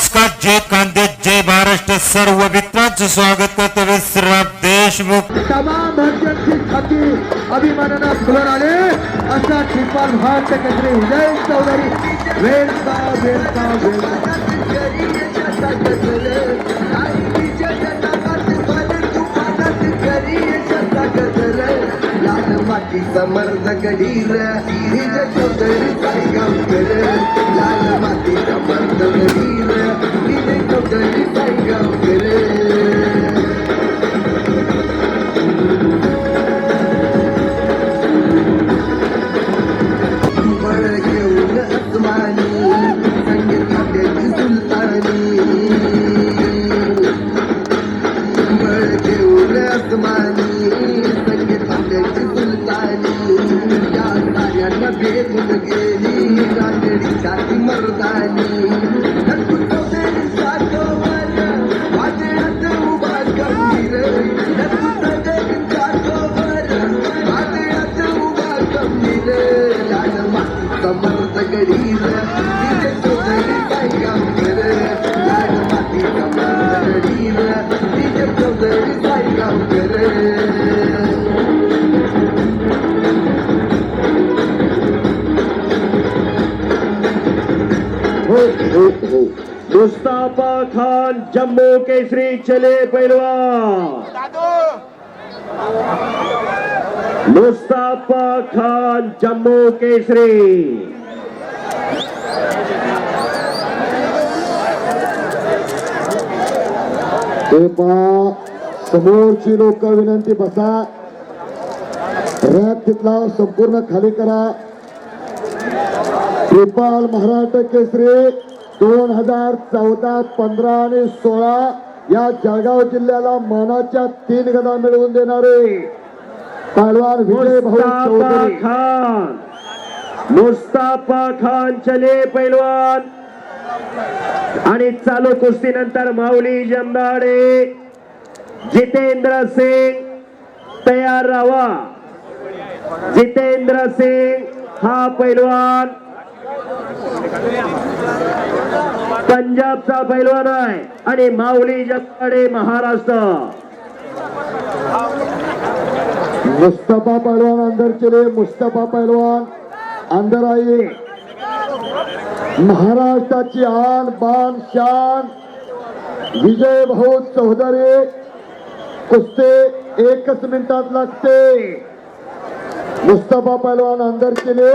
नमस्कार जय कांदे जय महाराष्ट्र. सर्व मित्रांचं स्वागत करतो विश्राम देशमुख. तमाम भारतीयांची छाती अभिमानानं फुलून आले असा ठिकाण भारत केंद्रीय विजय चौधरी. वेळचा वेळचा वेळचा समर्थ गडीर चौधरी मुस्ताफा खान जम्मू केसरी चले पैलवान मुस्ताफा खान जम्मू केसरी। समोरची लोक विनंती बसा। रॅक तिथला संपूर्ण खाली करा। कृपाल महाराष्ट्र केसरी। दोन हजार चौदा पंधरा आणि सोळा या जळगाव जिल्ह्याला मानाच्या तीन गदा मिळवून देणारे पहलवान विजय भाऊ चौधरी. खान. मुस्ताफा खान चले पैलवान. आणि चालू कुस्तीनंतर माऊली जमदाडे जितेंद्र सिंग तयार राहा जितेंद्र सिंग हा पैलवान. पंजाबचा पैलवान आहे आणि माऊली जमदाडे महाराष्ट्र. मुस्तफा पैलवान अंदर चले मुस्तफा पैलवान अंदर आई महाराष्ट्राची आन बान शान विजय भाऊ चौधरी कुस्ते एकच मिनिटात लागते। मुस्तफा पैलवान अंदर चले।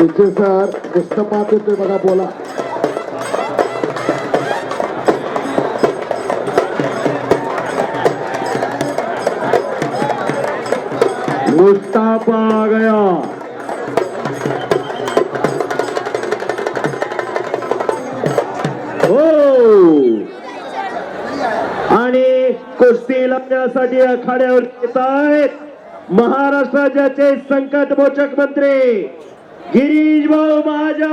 पीछे सर मुस्तफा ते बघा बोला. मुस्ताफा आ गया. हो. आणि कुस्ती लढण्यासाठी आखाड्यावर येत आहेत महाराष्ट्राचे संकट मोचक मंत्री. गिरीश भाऊ महाजन.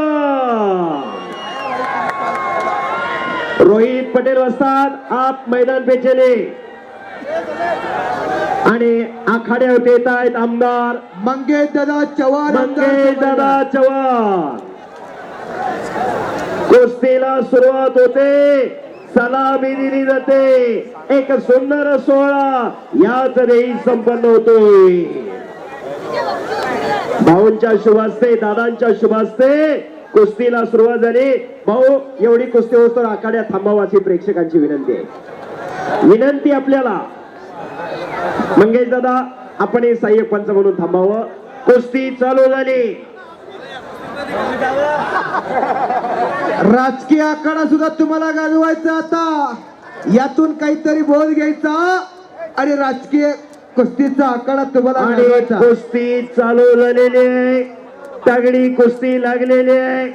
रोहित पटेल वस्ताद आप मैदान पे चले. आणि आखाड्यावर येत आहेत आमदार मंगेश दादा चव्हाण मंगेश दादा चव्हाण. कुस्तीला सुरुवात होते. सलामी दिली जाते. एक सुंदर सोहळा याच संपन्न होतोय. भाऊंच्या शुभास्ते दादांच्या शुभास्ते. कुस्तीला सुरुवात झाली. भाऊ एवढी कुस्ती होतो आखाड्या थांबावं अशी प्रेक्षकांची विनंती आहे. विनंती आपल्याला. मंगेश दादा आपण हे सहाय्यक पंच म्हणून थांबावं. कुस्ती चालू झाली. राजकीय आखाडा सुद्धा तुम्हाला गाजवायचा आता. यातून काहीतरी बोध घ्यायचा आणि राजकीय कुस्तीचा आखाडा तुम्हाला कुस्ती चालू झालेली आहे. तगडी कुस्ती लागलेली आहे.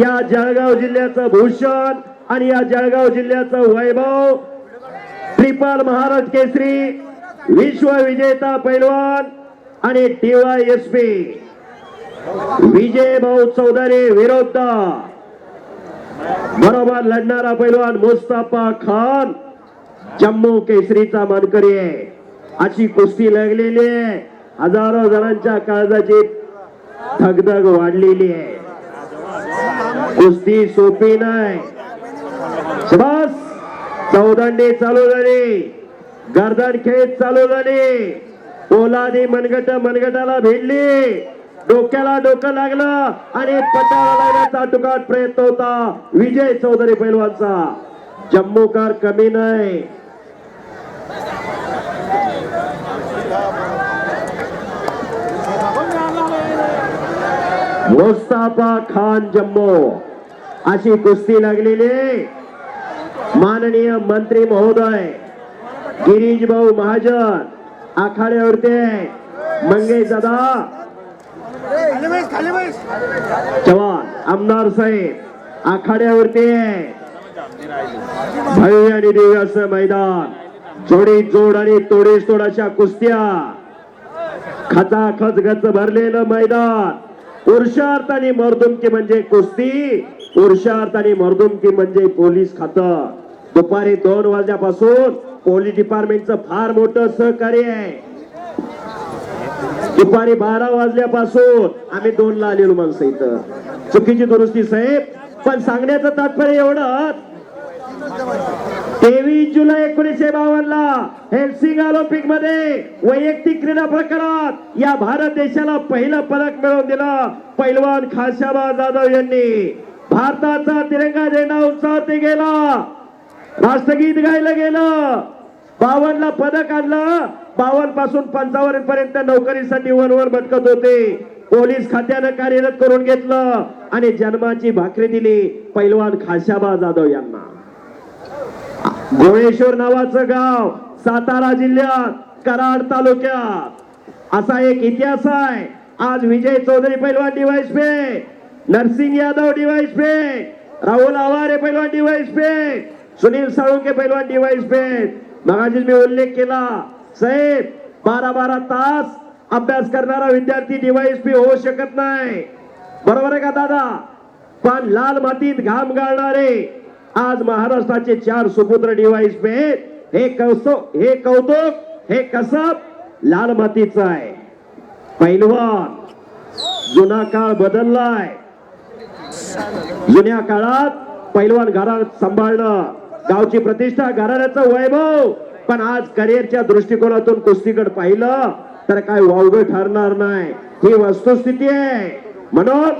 या जळगाव जिल्ह्याचं भूषण आणि या जळगाव जिल्ह्याचं वैभव. ट्रिपल महाराष्ट्र केसरी विश्व विजेता पैलवान आणि डीवाय एस पी. विजय भाऊ चौधरी विरुद्ध. बरोबर लढणारा पैलवान मुस्ताफा खान. जम्मू केसरीचा मानकरी आहे. अशी कुस्ती लागलेली आहे. हजारो जणांच्या काळजाची थगधग वाढलेली आहे. कुस्ती सोपी नाही. बस चौदांडे चालू झाली. गर्दन खेळ चालू झाली. पोलादी मनगट मनगटाला भिडली डोक्याला डोकं लागलं आणि पटाला लागण्याचा प्रयत्न होता. विजय चौधरी पैलवानचा. जम्मूकार कमी नाही. मुस्ताफा खान जम्मू. अशी कुस्ती लागलेली माननीय मंत्री महोदय गिरीश भाऊ महाजन आखाड्यावरते मंगेश दादा. चव्हाण आमदार साहेब आखाड्यावरती भव्य आणि दिव्य असं मैदान. जोडी जोड आणि तोडीस तोड अशा कुस्त्या. खचाखच गच भरलेलं मैदान. पुरुषार्थ आणि मर्दुमकी म्हणजे कुस्ती पुरुषार्थ आणि मर्दुमकी म्हणजे पोलीस खातं. दुपारी दोन वाजल्यापासून पोलीस डिपार्टमेंटचं फार मोठं सहकार्य आहे. दुपारी बारा वाजल्यापासून आम्ही दोन ला आलेलो माणसं इथं. चुकीची दुरुस्ती साहेब पण सांगण्याचं तात्पर्य एवढं तेवीस जुलै एकोणीसशे बावन्न ला हेल्सिंग ऑलिम्पिकमध्ये वैयक्तिक क्रीडा प्रकारात या भारत देशाला पहिलं पदक मिळवून दिलं. पैलवान खाशाबा जाधव यांनी. भारताचा तिरंगा झेंडा उंचावरती गेला. राष्ट्रगीत गायलं गेलं. बावन्न ला पदक आणलं. बावनपासून पंचावन्न पर्यंत नोकरीसाठी वनवर भटकत होते. पोलीस खात्यानं कार्यरत करून घेतलं आणि जन्माची भाकरी दिली. पैलवान खाशाबा जाधव यांना. गोळेश्वर नावाचं गाव सातारा जिल्ह्यात कराड तालुक्यात. असा एक इतिहास आहे. आज विजय चौधरी पैलवान डिवाइस पे नरसिंग यादव डिवाईस पे राहुल आवारे पैलवान डिवाईस पे सुनील साळुंके पैलवान डिवाईस पे मगाशीच मी उल्लेख केला. साहेब बारा बारा तास अभ्यास करणारा विद्यार्थी डिवाईस पे होऊ शकत नाही. बरोबर आहे का दादा? पण लाल मातीत घाम गाळणारे आज महाराष्ट्राचे चार सुपुत्र डिवाइस पे हे कौतुक हे कौतुक हे कसब लाल मातीचं आहे. पैलवान जुना काळ बदललाय. जुन्या काळात पैलवान घरात सांभाळणं गावची प्रतिष्ठा घराण्याचं वैभव. पण आज करिअरच्या दृष्टिकोनातून कुस्तीकडे पाहिलं तर काय वावग ठरणार नाही. ही वस्तुस्थिती आहे. म्हणून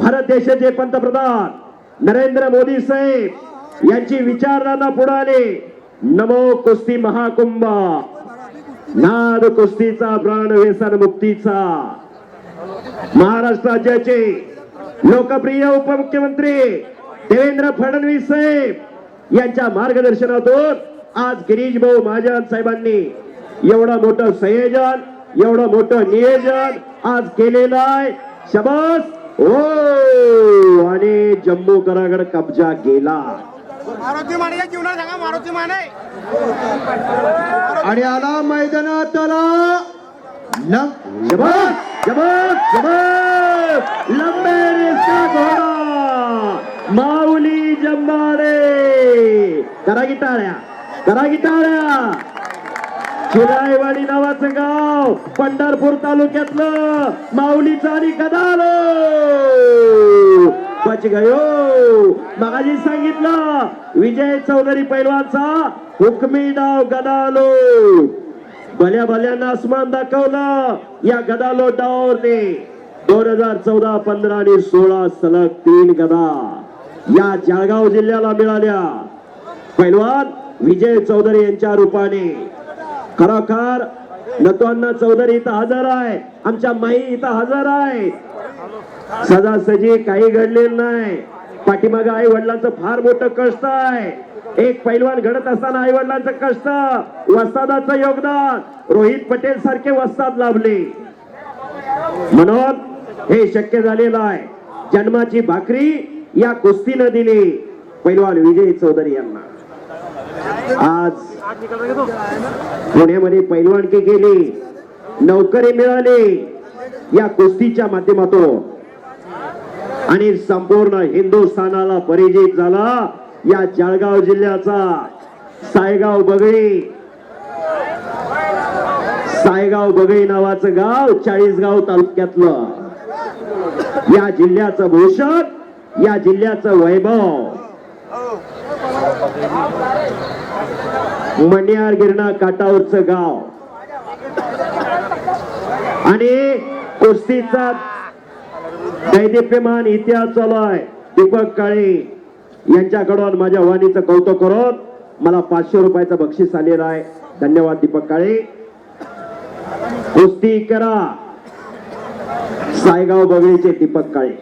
भारत देशाचे पंतप्रधान नरेंद्र मोदी साहेब यांची विचारधारा पुढे आली. नमो कुस्ती महाकुंभ. नाद कुस्तीचा प्राण व्यसन मुक्तीचा. महाराष्ट्र राज्याचे लोकप्रिय उपमुख्यमंत्री देवेंद्र फडणवीस साहेब यांच्या मार्गदर्शनातून आज गिरीश भाऊ महाजन साहेबांनी एवढं मोठं संयोजन एवढं मोठं नियोजन आज केलेलं आहे. शबास! हो आणि जम्मू करागड कब्जा गेला. मारुती माने जीवनात सांगा मारुती माने. आणि आला मैदानात आला जबरदस्त जबरदस्त जबरदस्त लंबे घोडा. माऊली जंबाडे. करा की टाळ्या करा की टाळ्या शिरायवाडी नावाचं गाव पंढरपूर तालुक्यातलं माऊलीचं आणि गदालो बच गयो. मगाजी सांगितलं विजय चौधरी पैलवानचा हुकमी डाव गदालो भल्या भल्यांना आसमान दाखवलं या गदालो डावने दोन हजार चौदा पंधरा आणि सोळा सलग तीन गदा या जळगाव जिल्ह्याला मिळाल्या. पैलवान विजय चौधरी यांच्या रूपाने. खरोखर नतवांना चौधरी इथं हजर आहे. आमच्या माई इथं हजर आहे. सजासजी काही घडलेलं नाही. पाठीमागे आई वडिलांचं फार मोठं कष्ट आहे. एक पैलवान घडत असताना आई वडिलांचं कष्ट वस्तादाचं योगदान. रोहित पटेल सारखे वस्ताद लाभले. म्हणून हे शक्य झालेलं आहे. जन्माची भाकरी या कुस्तीनं दिली. पैलवान विजय चौधरी यांना. आज पुण्यामध्ये पैलवानकी केली नोकरी मिळाली. या कुस्तीच्या माध्यमातून. आणि संपूर्ण हिंदुस्थानाला परिचित झाला या जळगाव जिल्ह्याचा सायगाव बगळी. सायगाव बगळी नावाचं गाव चाळीसगाव तालुक्यातलं. या जिल्ह्याचं भूषण या जिल्ह्याचं वैभव. मण्यार गिरणा काटावरचं गाव. आणि कुस्तीचा दैदिप्यमान इतिहास चालू आहे. दीपक काळे यांच्याकडून माझ्या वाणीचं कौतुक करून मला पाचशे रुपयाचं बक्षीस आलेलं आहे. धन्यवाद दीपक काळे. कुस्ती करा. सायगाव बगळीचे दीपक काळे.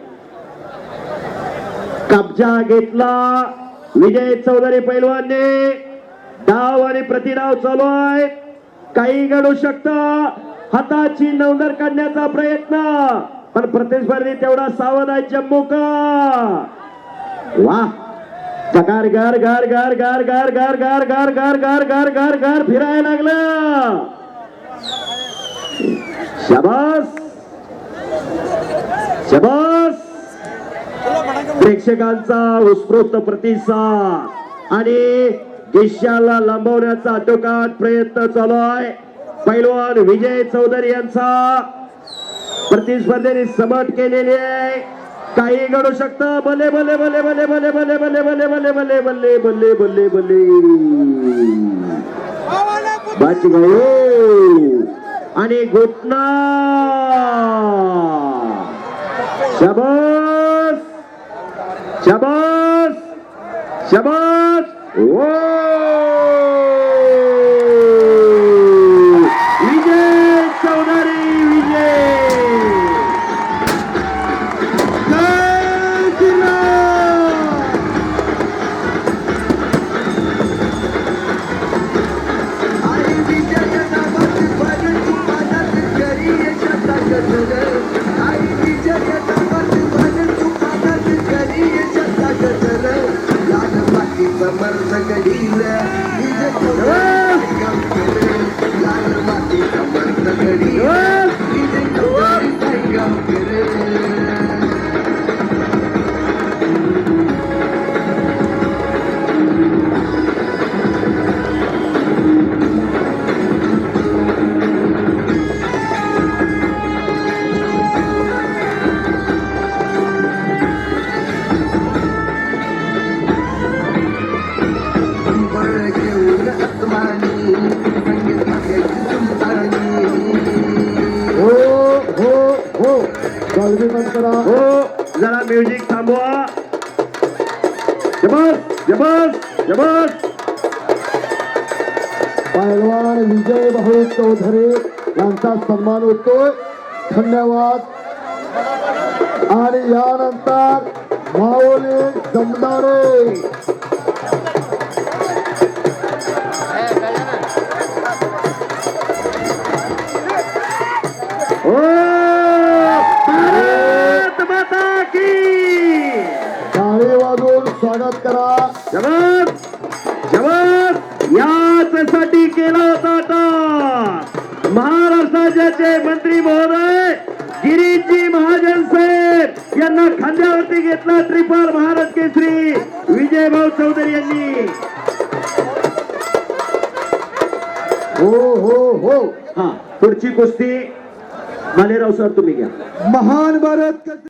कब्जा घेतला. विजय चौधरी पैलवानने. डाव आणि प्रतिडाव चालू आहे काही घडू शकत हाताची नवनर काढण्याचा प्रयत्न पण प्रतिस्पर्धी तेवढा सावध आहे जम्मू का वा चकार गार गार गार गार गार गार गार गार गार गार गार गार गार फिरायला लागलं शबास शबास प्रेक्षकांचा उत्स्फूर्त प्रतिसाद आणि देशाला लांबवण्याचा अटोकाट प्रयत्न चालू आहे पैलवान विजय चौधरी यांचा प्रतिस्पर्धेने समट केलेली आहे काही घडू शकतं भले भले भले भले भले भले भले भले भले भले भले भले भले भले बाची आणि घुटना शबास शबास शबास 哇 पहलवान विजय भाऊ चौधरी यांचा सन्मान होतोय. धन्यवाद. आणि यानंतर माऊली जमदारे. टाळी स्वागत करा. जवान जवान याचसाठी केला होता आता. महाराष्ट्राचे मंत्री महोदय गिरीशजी महाजन साहेब यांना खांद्यावरती घेतला ट्रिपल महाराज केसरी विजयभाऊ चौधरी यांनी. हो हो हो. हा. पुढची कुस्ती मालेराव सर तुम्ही घ्या. महान भारत